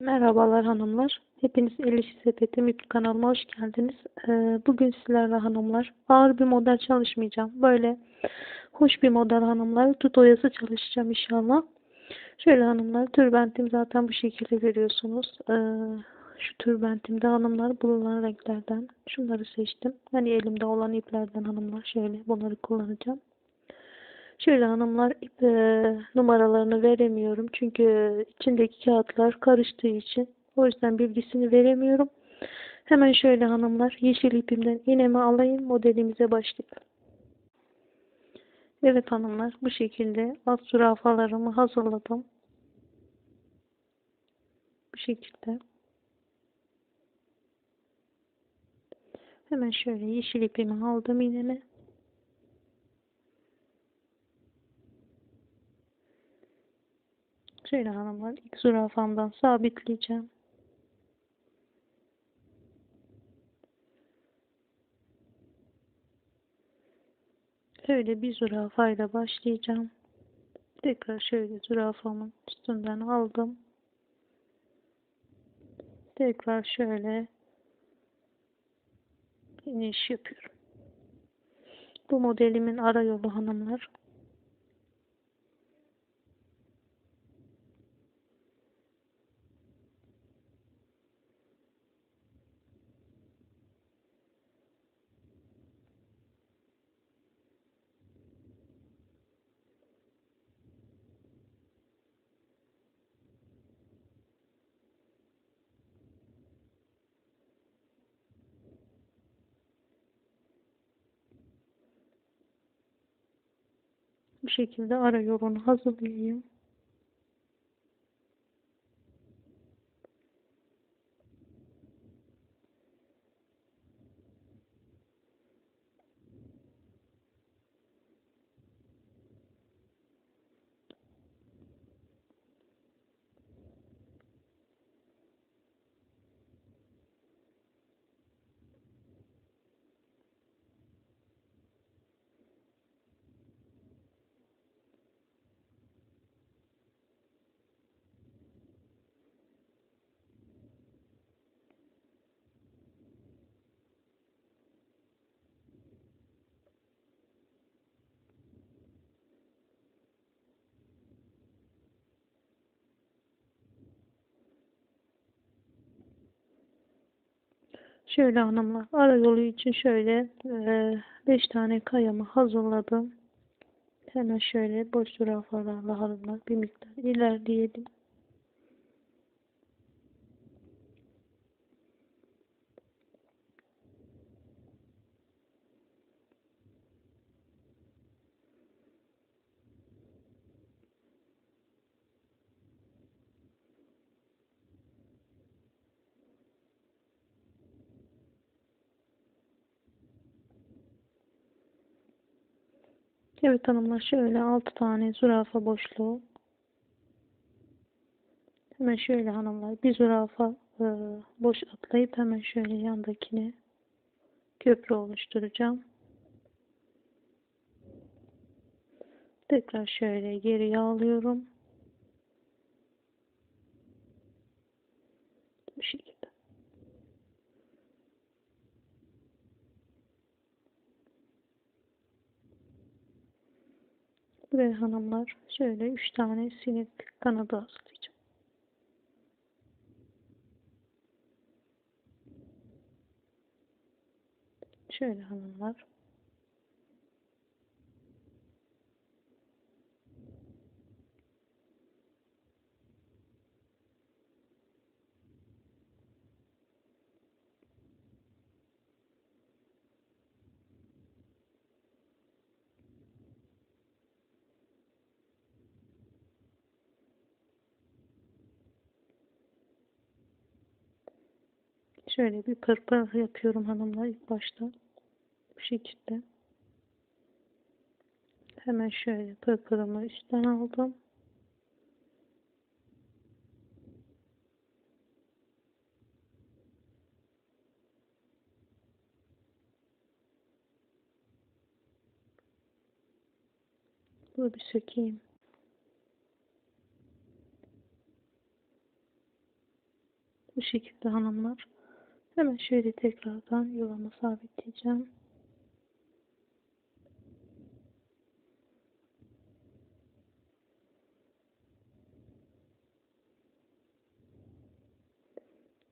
Merhabalar hanımlar. Hepiniz El İşi Sepeti YouTube kanalıma hoş geldiniz. Ee, bugün sizlerle hanımlar ağır bir model çalışmayacağım. Böyle hoş bir model hanımlar. Tut oyası çalışacağım inşallah. Şöyle hanımlar tülbentim zaten bu şekilde görüyorsunuz. Ee, şu tülbentimde hanımlar bulunan renklerden şunları seçtim. Hani elimde olan iplerden hanımlar şöyle bunları kullanacağım. Şöyle hanımlar ip e, numaralarını veremiyorum. Çünkü içindeki kağıtlar karıştığı için. O yüzden bilgisini veremiyorum. Hemen şöyle hanımlar yeşil ipimden iğnemi alayım. Modelimize başlayalım. Evet hanımlar bu şekilde alt zürafalarımı hazırladım. Bu şekilde. Hemen şöyle yeşil ipimi aldım iğnemi. Şöyle hanımlar ilk zürafamdan sabitleyeceğim. Şöyle bir zürafayla başlayacağım. Tekrar şöyle zürafamın üstünden aldım. Tekrar şöyle iniş yapıyorum. Bu modelimin ara yolu hanımlar. Şekilde ara hazırlayayım. Şöyle hanımlar ara yolu için şöyle 5 e, tane kayamı hazırladım. Hemen şöyle boş zürafalarla hanımlar bir miktar ilerleyelim. Evet hanımlar şöyle 6 tane zürafa boşluğu. Hemen şöyle hanımlar bir zürafa e, boş atlayıp hemen şöyle yandakine köprü oluşturacağım. Tekrar şöyle geriye alıyorum. Bu şekilde. Buraya hanımlar şöyle üç tane sinek kanadı aslayacağım. Şöyle hanımlar. Şöyle bir pırpır yapıyorum hanımlar ilk başta. Bu şekilde. Hemen şöyle pırpırımı üstten aldım. Bunu bir sökeyim. Bu şekilde hanımlar. Hemen şöyle tekrardan yuvamı sabitleyeceğim.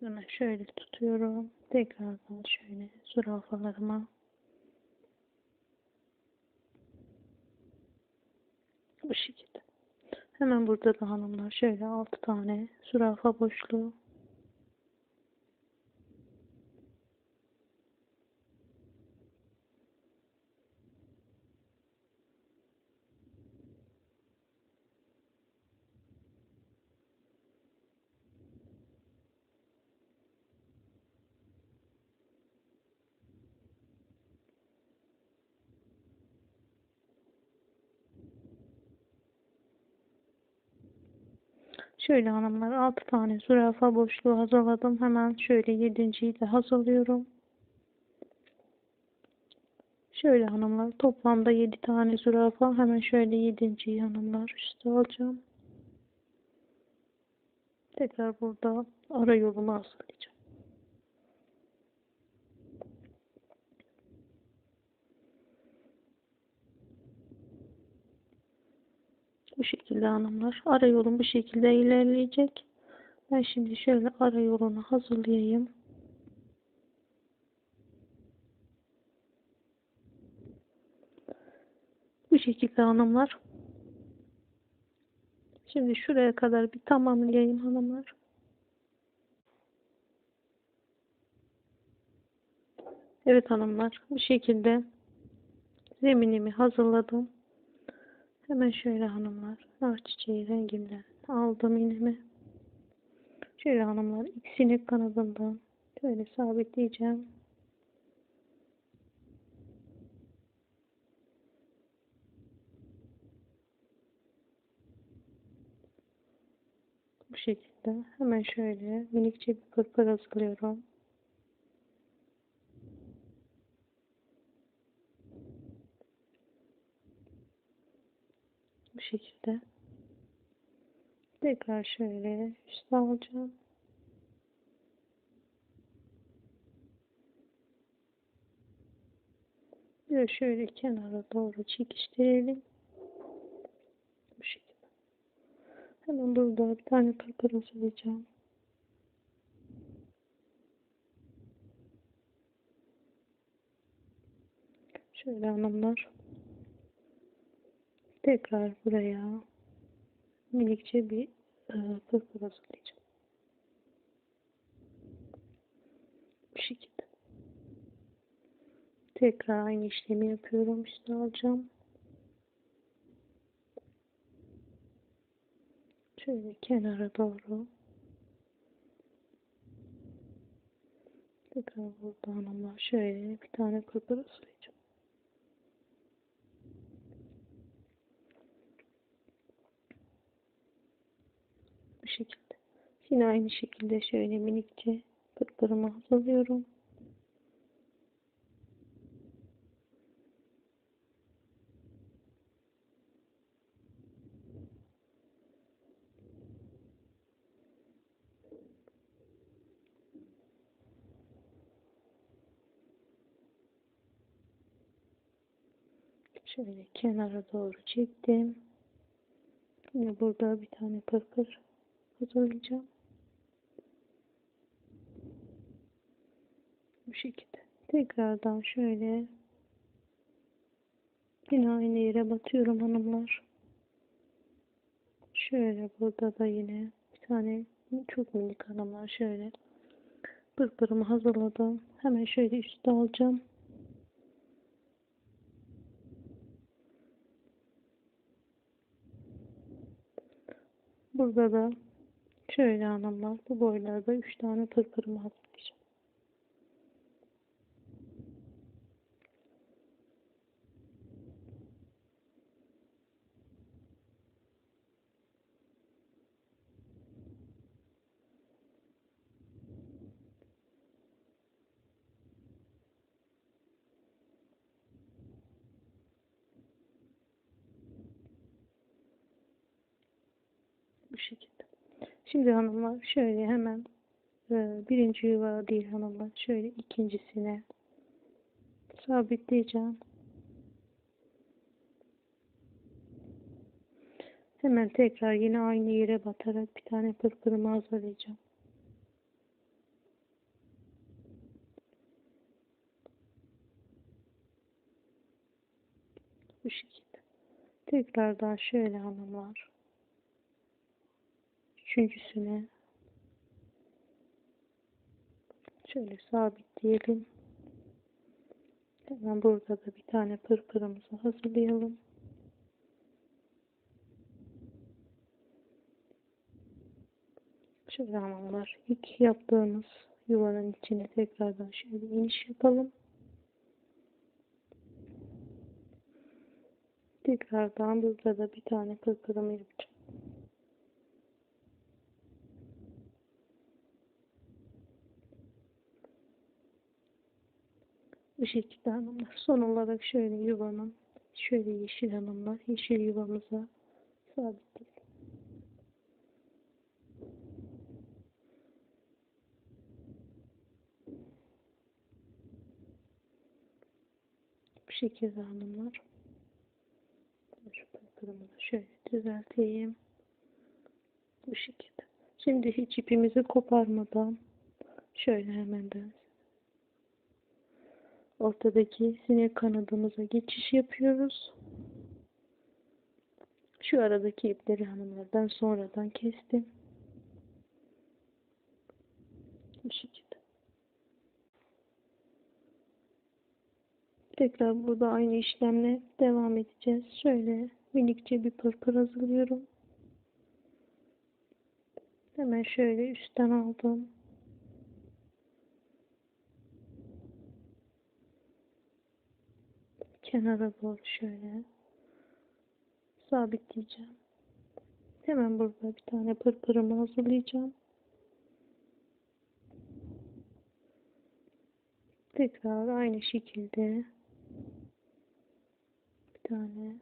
Hemen şöyle tutuyorum. Tekrardan şöyle zürafalarıma bu şekilde. Hemen burada da hanımlar şöyle 6 tane zürafa boşluğu Şöyle hanımlar 6 tane zürafa boşluğu hazırladım. Hemen şöyle 7.yi de hazırlıyorum. Şöyle hanımlar toplamda 7 tane zürafa. Hemen şöyle 7.yi hanımlar üstü alacağım. Tekrar burada ara yolumu hazırlayacağım. Bu şekilde hanımlar. Ara yolum bu şekilde ilerleyecek. Ben şimdi şöyle ara yolunu hazırlayayım. Bu şekilde hanımlar. Şimdi şuraya kadar bir tamamlayayım hanımlar. Evet hanımlar bu şekilde zeminimi hazırladım. Hemen şöyle hanımlar nar çiçeği renginden aldım iğnemi. Şöyle hanımlar ikisini kanadından şöyle sabitleyeceğim. Bu şekilde hemen şöyle minikçe bir pırpır hazırlıyorum. Bu şekilde. Tekrar şöyle üstü alacağım. Bir şöyle kenara doğru çekiştirelim. Bu şekilde. Hemen burada bir tane pırpır hazırlayacağım. Şöyle hanımlar. Tekrar buraya minikçe bir e, pırpır hazırlayacağım. Bu şekilde. Tekrar aynı işlemi yapıyorum. Üstüne alacağım. Şöyle kenara doğru. Tekrar burada hanımlar şöyle bir tane pırpır hazırlayacağım. Bu şekilde. Yine aynı şekilde şöyle minikçe pırpırımı hazırlıyorum. Şöyle kenara doğru çektim. Yine burada bir tane pırpır hazırlayacağım. Bu şekilde. Tekrardan şöyle yine aynı yere batıyorum hanımlar. Şöyle burada da yine bir tane çok minik hanımlar şöyle pırpırımı hazırladım. Hemen şöyle üstte alacağım. Burada da şöyle hanımlar bu boylarda 3 tane pırpırımı hazırlayacağım. Bu şekilde. Şimdi hanımlar şöyle hemen e, birinci yuva değil hanımlar. Şöyle ikincisine sabitleyeceğim. Hemen tekrar yine aynı yere batarak bir tane pırpırımı hazırlayacağım. Bu şekilde. Tekrardan şöyle hanımlar. Üçüncüsüne şöyle sabitleyelim. Hemen burada da bir tane pırpırımızı hazırlayalım. Şöyle hanımlar ilk yaptığımız yuvanın içine tekrardan şöyle iniş yapalım. Tekrardan burada da bir tane pırpırımı yapacağım. Bu şekilde hanımlar. Son olarak şöyle yuvanın şöyle yeşil hanımlar yeşil yuvamıza sabitleyelim. Bu şekilde hanımlar. Şu pırpırımı da şöyle düzelteyim. Bu şekilde. Şimdi hiç ipimizi koparmadan şöyle hemen de ortadaki sinek kanadımıza geçiş yapıyoruz. Şu aradaki ipleri hanımlardan sonradan kestim. Bu şekilde. Tekrar burada aynı işlemle devam edeceğiz. Şöyle minikçe bir pırpır hazırlıyorum. Hemen şöyle üstten aldım. Kenara doğru şöyle sabitleyeceğim. Hemen burada bir tane pırpırımı hazırlayacağım. Tekrar aynı şekilde bir tane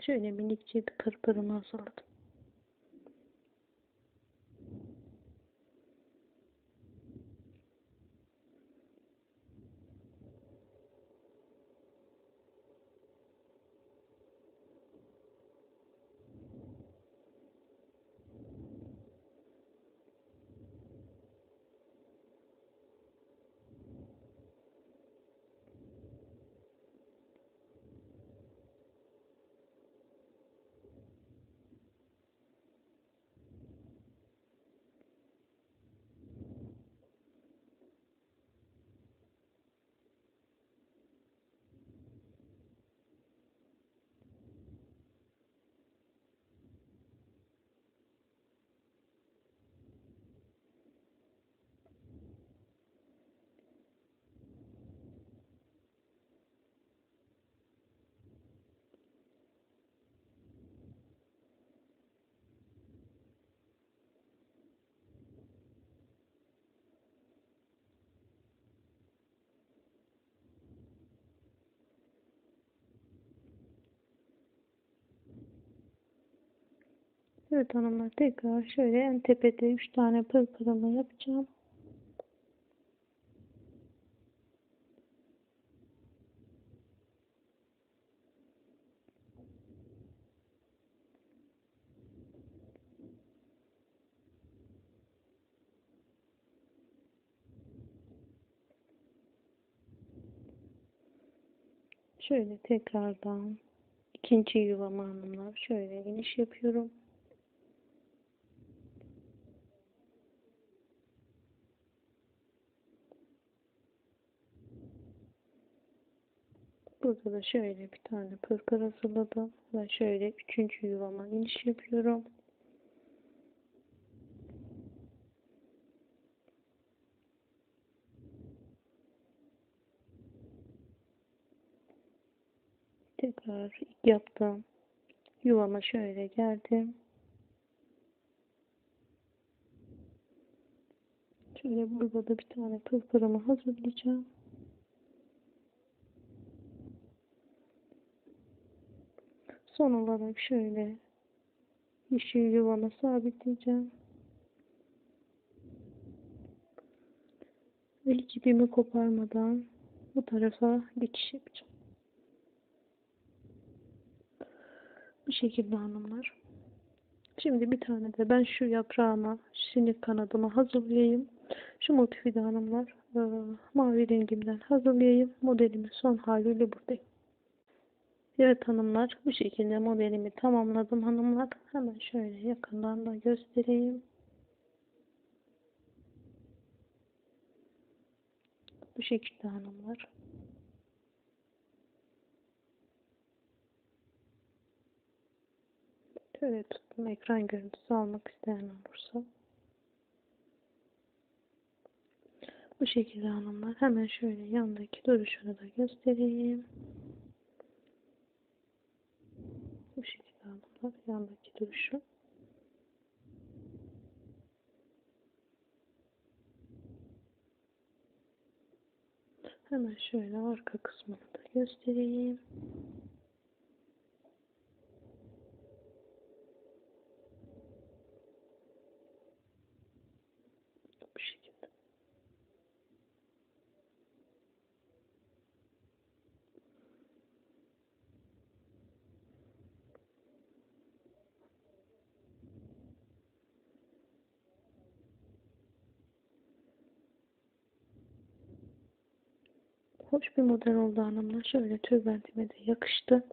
şöyle minikçe bir pırpırımı hazırladım. Evet hanımlar tekrar şöyle en tepede 3 tane pırpırımı yapacağım. Şöyle tekrardan ikinci yuvama hanımlar şöyle iniş yapıyorum. Burada da şöyle bir tane pırpır hazırladım. Ve şöyle üçüncü yuvama iniş yapıyorum. Tekrar yaptım. Yuvama şöyle geldim. Şöyle burada da bir tane pırpırımı hazırlayacağım. Son olarak şöyle yeşil yuvama sabitleyeceğim. İlk ipimi koparmadan bu tarafa dikiş yapacağım. Bu şekilde hanımlar. Şimdi bir tane de ben şu yaprağıma, sinek kanadımı hazırlayayım. Şu motifi de hanımlar e, mavi rengimden hazırlayayım. Modelimin son haliyle buradayım. Evet hanımlar bu şekilde modelimi tamamladım hanımlar. Hemen şöyle yakından da göstereyim. Bu şekilde hanımlar. Şöyle tuttum ekran görüntüsü almak isteyen olursa. Bu şekilde hanımlar. Hemen şöyle yandaki duruşunu da göstereyim. Bu hanımlar. Yandaki duruşu. Hemen şöyle arka kısmını da göstereyim. Hoş bir model oldu hanımlar. Şöyle tülbentime de yakıştı.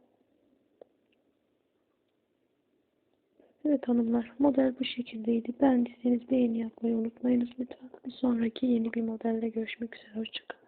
Evet hanımlar model bu şekildeydi. Beğendiyseniz beğeni yapmayı unutmayınız lütfen. Bir sonraki yeni bir modelle görüşmek üzere. Hoşçakalın.